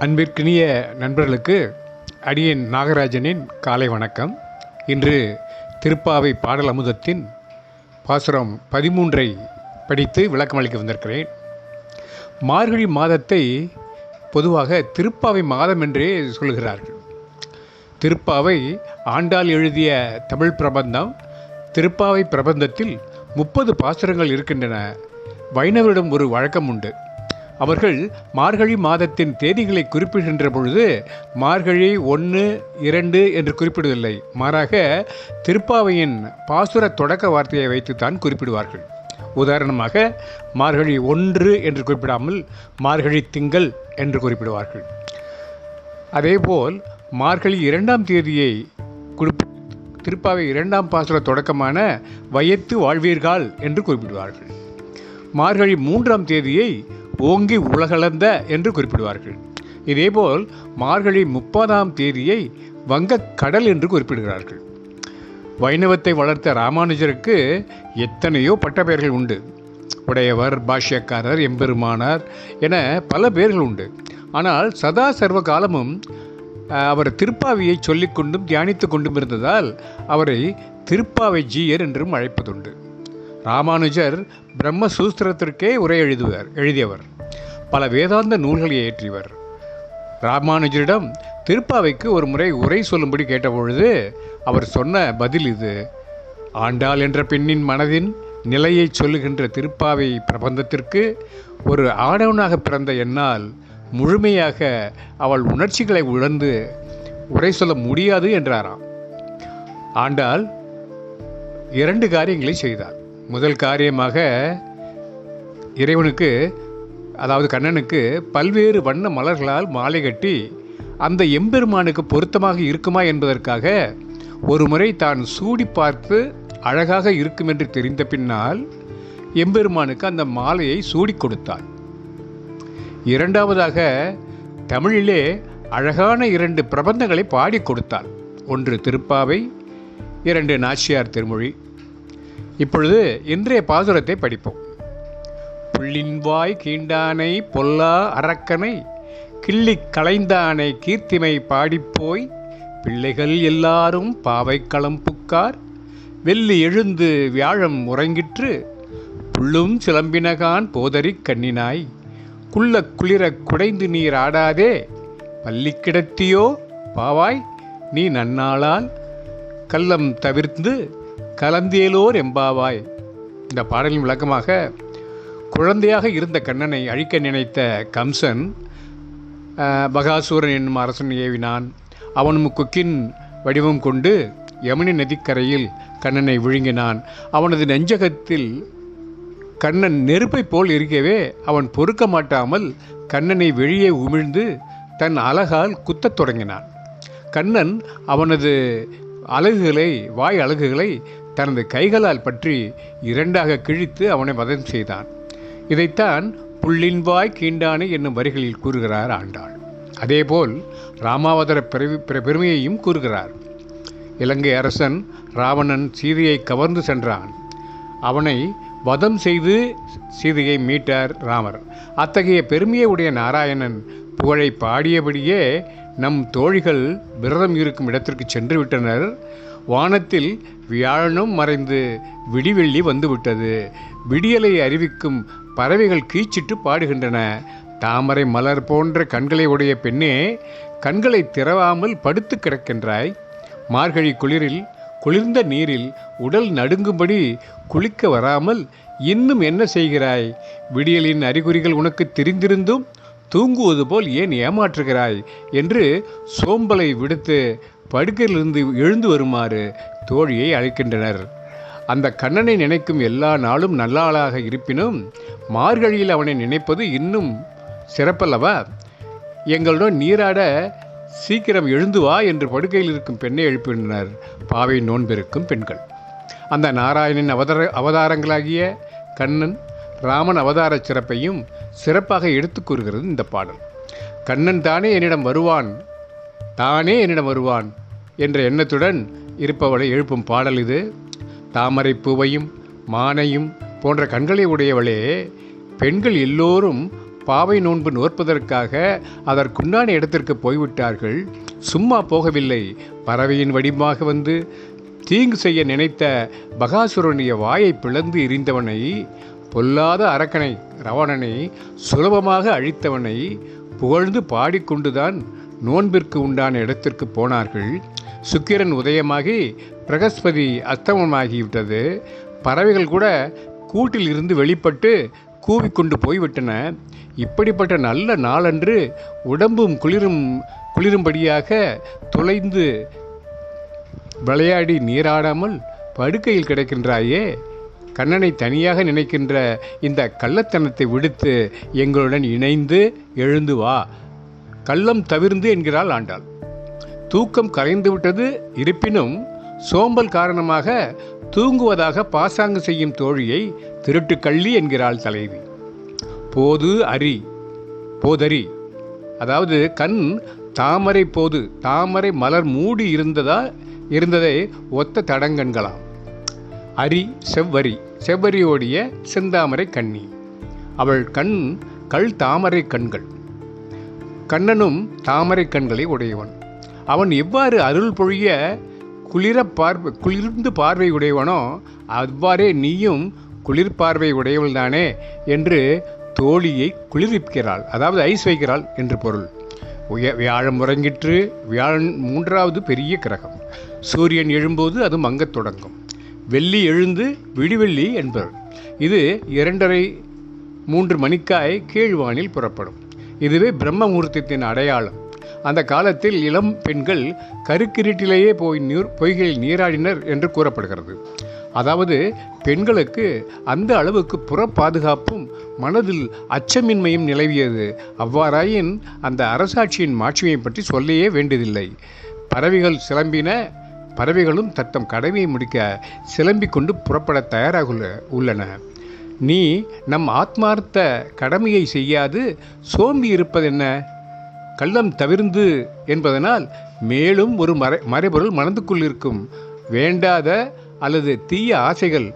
அன்பிற்கினிய நண்பர்களுக்கு அடியேன் நாகராஜனின் காலை வணக்கம். இன்று திருப்பாவை பாடல் அமுதத்தின் பாசுரம் பதிமூன்றை படித்து விளக்கமளிக்க வந்திருக்கிறேன். மார்கழி மாதத்தை பொதுவாக திருப்பாவை மாதம் என்றே சொல்கிறார்கள். திருப்பாவை ஆண்டாள் எழுதிய தமிழ் பிரபந்தம் திருப்பாவை பிரபந்தத்தில் முப்பது பாசுரங்கள் இருக்கின்றன. வைணவரிடம் ஒரு வழக்கம் உண்டு. அவர்கள் மார்கழி மாதத்தின் தேதிகளை குறிப்பிடுகின்ற பொழுது மார்கழி ஒன்று இரண்டு என்று குறிப்பிடுவதில்லை. மாறாக திருப்பாவையின் பாசுர தொடக்க வார்த்தையை வைத்துத்தான் குறிப்பிடுவார்கள். உதாரணமாக மார்கழி ஒன்று என்று குறிப்பிடாமல் மார்கழி திங்கள் என்று குறிப்பிடுவார்கள். அதேபோல் மார்கழி இரண்டாம் தேதியை குறிப்பி திருப்பாவை இரண்டாம் பாசுர தொடக்கமான வயத்து வாழ்வீர்கள் என்று குறிப்பிடுவார்கள். மார்கழி மூன்றாம் தேதியை ஓங்கி உலகளந்த என்று குறிப்பிடுவார்கள். இதேபோல் மார்கழி முப்பதாம் தேதியை வங்கக் கடல் என்று குறிப்பிடுகிறார்கள். வைணவத்தை வளர்த்த ராமானுஜருக்கு எத்தனையோ பட்டப்பெயர்கள் உண்டு. உடையவர் பாஷ்யக்காரர் எம்பெருமானார் என பல பேர்கள் உண்டு. ஆனால் சதா சர்வ காலமும் அவர் திருப்பாவியை சொல்லிக்கொண்டும் தியானித்து கொண்டும் இருந்ததால் அவரை திருப்பாவை ஜீயர் என்றும் அழைப்பதுண்டு. ராமானுஜர் பிரம்மசூஸ்திரத்திற்கே உரை எழுதுவார் எழுதியவர். பல வேதாந்த நூல்களை இயற்றியவர் ராமானுஜரிடம் திருப்பாவைக்கு ஒரு முறை உரை சொல்லும்படி கேட்டபொழுது அவர் சொன்ன பதில் இது. ஆண்டாள் என்ற பெண்ணின் மனதின் நிலையை சொல்லுகின்ற திருப்பாவை பிரபந்தத்திற்கு ஒரு ஆடவனாக பிறந்த என்னால் முழுமையாக அவள் உணர்ச்சிகளை உணர்ந்து உரை சொல்ல முடியாது என்றாராம். ஆண்டாள் இரண்டு காரியங்களை செய்தார். முதல் காரியமாக இறைவனுக்கு அதாவது கண்ணனுக்கு பல்வேறு வண்ண மலர்களால் மாலை கட்டி அந்த எம்பெருமானுக்கு பொருத்தமாக இருக்குமா என்பதற்காக ஒரு முறை தான் சூடி பார்த்து அழகாக இருக்கும் என்று தெரிந்த பின்னால் எம்பெருமானுக்கு அந்த மாலையை சூடி கொடுத்தார் இரண்டாவதாக தமிழிலே அழகான இரண்டு பிரபந்தங்களை பாடிக் கொடுத்தார் ஒன்று திருப்பாவை இரண்டு நாச்சியார் திருமொழி. இப்பொழுது இன்றைய பாசுரத்தை படிப்போம். புள்ளின்வாய் கீண்டானை பொல்லா அரக்கனை கிள்ளிக் களைந்தானை கீர்த்திமை பாடிப்போய் பிள்ளைகள் எல்லாரும் பாவைக்களம் புக்கார் வெள்ளி எழுந்து வியாழம் உறங்கிற்று புள்ளும் சிலம்பினகான் போதரிக் கண்ணினாய் குள்ள குளிரக் குடைந்து நீர் ஆடாதே பள்ளி கிடத்தியோ பாவாய் நீ நன்னாளால் கள்ளம் தவிர்த்து கலந்தேலோர் எம்பாவாய். இந்த பாடலின் விளக்கமாக குழந்தையாக இருந்த கண்ணனை அழிக்க நினைத்த கம்சன் பகாசூரன் என்னும் அரசன் ஏவினான். அவனும் கொக்கின் வடிவம் கொண்டு யமுனை நதிக்கரையில் கண்ணனை விழுங்கினான். அவனது நெஞ்சகத்தில் கண்ணன் நெருப்பைப் போல் இருக்கவே அவன் பொறுக்க மாட்டாமல் கண்ணனை வெளியே உமிழ்ந்து தன் அழகால் குத்தத் தொடங்கினான். கண்ணன் அவனது அலகுகளை வாய் அலகுகளை தனது கைகளால் பற்றி இரண்டாக கிழித்து அவனை வதம் செய்தான். இதைத்தான் புள்ளின் வாய் கீண்டானை என்னும் வரிகளில் கூறுகிறார் ஆண்டாள். அதேபோல் ராமாவதர பிறவி பெருமையையும் கூறுகிறார். இலங்கை அரசன் ராவணன் சீதையை கவர்ந்து சென்றான். அவனை வதம் செய்து சீதையை மீட்டார் ராமர். அத்தகைய பெருமையை உடைய நாராயணன் புகழை பாடியபடியே நம் தோழிகள் விரதம் இருக்கும் இடத்திற்கு சென்று விட்டனர். வானத்தில் வியாழனும் மறைந்து விடிவெள்ளி வந்துவிட்டது. விடியலை அறிவிக்கும் பறவைகள் கீச்சிட்டு பாடுகின்றன. தாமரை மலர் போன்ற கண்களை உடைய பெண்ணே கண்களை திறவாமல் படுத்து கிடக்கின்றாய். மார்கழி குளிரில் குளிர்ந்த நீரில் உடல் நடுங்கும்படி குளிக்க வராமல் இன்னும் என்ன செய்கிறாய்? விடியலின் அறிகுறிகள் உனக்கு தெரிந்திருந்தும் தூங்குவது போல் ஏன் ஏமாற்றுகிறாய்? என்று சோம்பலை விடுத்து படுக்கையிலிருந்து எழுந்து வருமாறு தோழியை அழைக்கின்றனர். அந்த கண்ணனை நினைக்கும் எல்லா நாளும் நல்லாளாக இருப்பினும் மார்கழியில் அவனை நினைப்பது இன்னும் சிறப்பல்லவா? எங்களுடன் நீராட சீக்கிரம் எழுந்து வா என்று படுக்கையில் இருக்கும் பெண்ணை எழுப்பினர் பாவை நோன்பிருக்கும் பெண்கள். அந்த நாராயணன் அவதார அவதாரங்களாகிய கண்ணன் ராமன் அவதார சிறப்பையும் சிறப்பாக எடுத்துக் கூறுகிறது இந்த பாடல். கண்ணன் தானே என்னிடம் வருவான் தானே என்னிடம் வருவான் என்ற எண்ணத்துடன் இருப்பவளை எழுப்பும் பாடல் இது. தாமரை பூவையும் மானையும் போன்ற கண்களை உடையவளே பெண்கள் எல்லோரும் பாவை நோன்பு நோற்பதற்காக அதற்குண்டான இடத்திற்கு போய்விட்டார்கள். சும்மா போகவில்லை பறவையின் வடிவமாக வந்து தீங்கு செய்ய நினைத்த பகாசுரனுடைய வாயை பிளந்து எரிந்தவனை பொல்லாத அரக்கனை ரவணனை சுலபமாக அழித்தவனை புகழ்ந்து பாடிக்கொண்டுதான் நோன்பிற்கு உண்டான இடத்திற்கு போனார்கள். சுக்கிரன் உதயமாகி பிரகஸ்பதி அஸ்தமமாகிவிட்டது பறவைகள் கூட கூட்டில் இருந்து வெளிப்பட்டு கூவிக்கொண்டு போய்விட்டன. இப்படிப்பட்ட நல்ல நாளன்று உடம்பும் குளிரும் குளிரும்படியாக தொலைந்து விளையாடி நீராடாமல் படுக்கையில் கிடக்கின்றாயே. கண்ணனை தனியாக நினைக்கின்ற இந்த கள்ளத்தனத்தை விடுத்து எங்களுடன் இணைந்து எழுந்து வா. கள்ளம் தவிர்ந்து என்கிறாள் ஆண்டாள். தூக்கம் கலைந்து விட்டது இருப்பினும் சோம்பல் காரணமாக தூங்குவதாக பாசாங்கு செய்யும் தோழியை திருட்டு கள்ளி என்கிறாள் தலைவி. போது அரி போதரி. அதாவது கண் தாமரை போது தாமரை மலர் மூடி இருந்ததா இருந்ததை ஒத்த தடங்கண்களாம் அரி செவ்வரி. செவ்வரியோடைய செந்தாமரை கண்ணி அவள் கண் கல் தாமரை கண்கள். கண்ணனும் தாமரை கண்களை உடையவன். அவன் எவ்வாறு அருள் பொழிய குளிர பார்வை குளிர்ந்து பார்வை உடையவனோ அவ்வாறே நீயும் குளிர் பார்வை உடையவள்தானே என்று தோழியை குளிர்விக்கிறாள். அதாவது ஐஸ் வைக்கிறாள் என்று பொருள். உய வியாழம் உறங்கிற்று. வியாழன் மூன்றாவது பெரிய கிரகம். சூரியன் எழும்போது அது மங்கத் தொடங்கும். வெள்ளி எழுந்து விடிவெள்ளி என்பர். இது இரண்டரை மூன்று மணிக்காய் கீழ்வானில் புறப்படும். இதுவே பிரம்மமுகூர்த்தத்தின் அடையாளம். அந்த காலத்தில் இளம் பெண்கள் கருக்கிருட்டிலேயே போய் நீர் பொய்களில் நீராடினர் என்று கூறப்படுகிறது. அதாவது பெண்களுக்கு அந்த அளவுக்கு புற பாதுகாப்பும் மனதில் அச்சமின்மையும் நிலவியது. அவ்வாறாயின் அந்த அரசாட்சியின் மாட்சியை பற்றி சொல்லையே வேண்டியதில்லை. பறவைகள் சிலம்பின பறவைகளும் தத்தம் கடமையை முடிக்க சிலம்பிக் கொண்டு புறப்பட தயாராக உள்ள- உள்ளன. நீ நம் ஆத்மார்த்த கடமையை செய்யாது சோம்பி இருப்பதென்ன கள்ளம் தவிர்ந்து என்பதனால் மேலும் ஒரு மறை மறைபொருள் மனதுக்குள் இருக்கும். வேண்டாத அல்லது தீய ஆசைகள்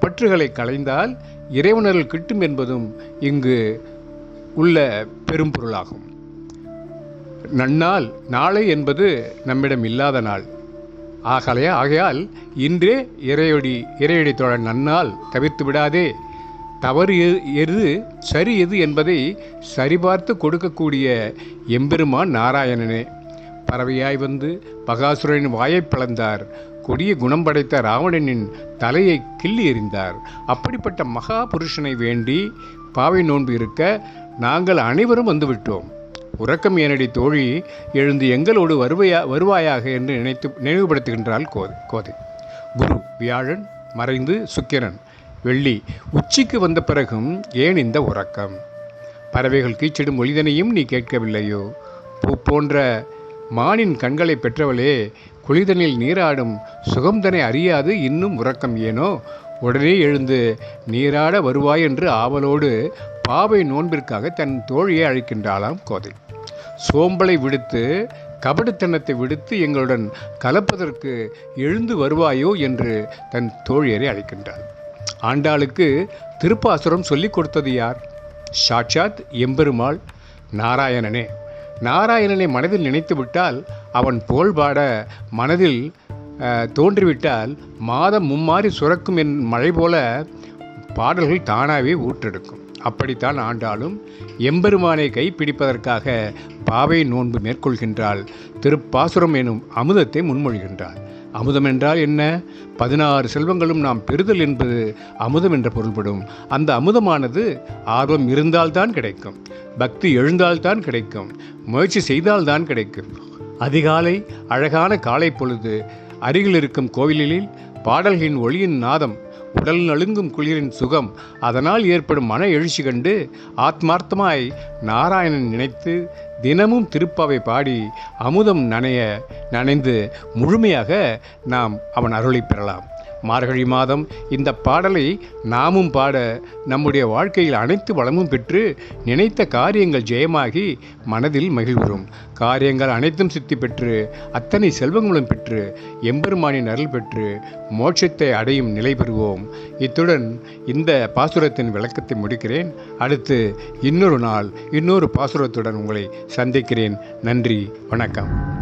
பற்றுகளை களைந்தால் இறைவனர்கள் கிட்டும் என்பதும் இங்கு உள்ள பெரும் பொருளாகும் நன்னாள் நாளை என்பது நம்மிடம் இல்லாத நாள். ஆகலையா ஆகையால் இன்றே இறையொடி இறையடி தோழன் நன்னால் தவிர்த்து விடாதே. தவறு எது சரி எது என்பதை சரிபார்த்து கொடுக்கக்கூடிய எம்பெருமான் நாராயணனே. பறவையாய் வந்து பகாசுரனின் வாயைப் பிளந்தார். கொடிய குணம் படைத்த ராவணனின் தலையை கிள்ளி எறிந்தார். அப்படிப்பட்ட மகா புருஷனை வேண்டி பாவை நோன்பு இருக்க நாங்கள் அனைவரும் வந்துவிட்டோம். உறக்கம் ஏனடி தோழி? எழுந்து எங்களோடு வருவையா வருவாயாக என்று நினைத்து நினைவுபடுத்துகின்றாள் கோதை கோதை. குரு வியாழன் மறைந்து சுக்கிரன். வெள்ளி உச்சிக்கு வந்த பிறகும் ஏன் இந்த உறக்கம்? பறவைகள் கீச்சிடும் ஒளிதனையும் நீ கேட்கவில்லையோ? பூ போன்ற மானின் கண்களை பெற்றவளே குளிதனில் நீராடும் சுகம்தனை அறியாது இன்னும் உறக்கம் ஏனோ? உடனே எழுந்து நீராட வருவாய் என்று ஆவலோடு பாவை நோன்பிற்காக தன் தோழியை அழைக்கின்றாளாம் கோதை. சோம்பலை விடுத்து கபடுத்தனத்தை விடுத்து எங்களுடன் கலப்பதற்கு எழுந்து வருவாயோ என்று தன் தோழியரை அழைக்கின்றாள். ஆண்டாளுக்கு திருப்பாசுரம் சொல்லிக் கொடுத்தது யார்? சாட்சாத் எம்பெருமாள். நாராயணனே நாராயணனை மனதில் நினைத்துவிட்டால் அவன் போல்பாட மனதில் தோன்றிவிட்டால் மாதம் மும்மாறி சுரக்கும் என் மழை போல பாடல்கள் தானாகவே ஊற்றெடுக்கும். அப்படித்தான் ஆண்டாலும் எம்பெருமானை கைப்பிடிப்பதற்காக பாவை நோன்பு மேற்கொள்கின்றாள். திருப்பாசுரம் எனும் அமுதத்தை முன்மொழிகின்றாள் அமுதம் என்றால் என்ன? பதினாறு செல்வங்களும் நாம் பெறுதல் என்பது அமுதம் என்ற பொருள்படும். அந்த அமுதமானது ஆர்வம் இருந்தால்தான் கிடைக்கும். பக்தி எழுந்தால்தான் கிடைக்கும். முயற்சி செய்தால்தான் கிடைக்கும். அதிகாலை அழகான காலை பொழுது அருகில் இருக்கும் கோவிலில் பாடல்களின் ஒளியின் நாதம் உடல் நலுங்கும் குளிரின் சுகம் அதனால் ஏற்படும் மன எழுச்சி கண்டு ஆத்மார்த்தமாய் நாராயணன் நினைத்து தினமும் திருப்பாவை பாடி அமுதம் நனைய நனைந்து முழுமையாக நாம் அவன் அருளை பெறலாம். மார்கழி மாதம் இந்த பாடலை நாமும் பாட நம்முடைய வாழ்க்கையில் அனைத்து வளமும் பெற்று நினைத்த காரியங்கள் ஜெயமாகி மனதில் மகிழ்வுறும். காரியங்கள் அனைத்தும் சித்தி பெற்று அத்தனை செல்வங்களும் பெற்று எம்பெருமானின் அருள் பெற்று மோட்சத்தை அடையும் நிலை பெறுவோம். இத்துடன் இந்த பாசுரத்தின் விளக்கத்தை முடிக்கிறேன். அடுத்து இன்னொரு நாள் இன்னொரு பாசுரத்துடன் உங்களை சந்திக்கிறேன். நன்றி வணக்கம்.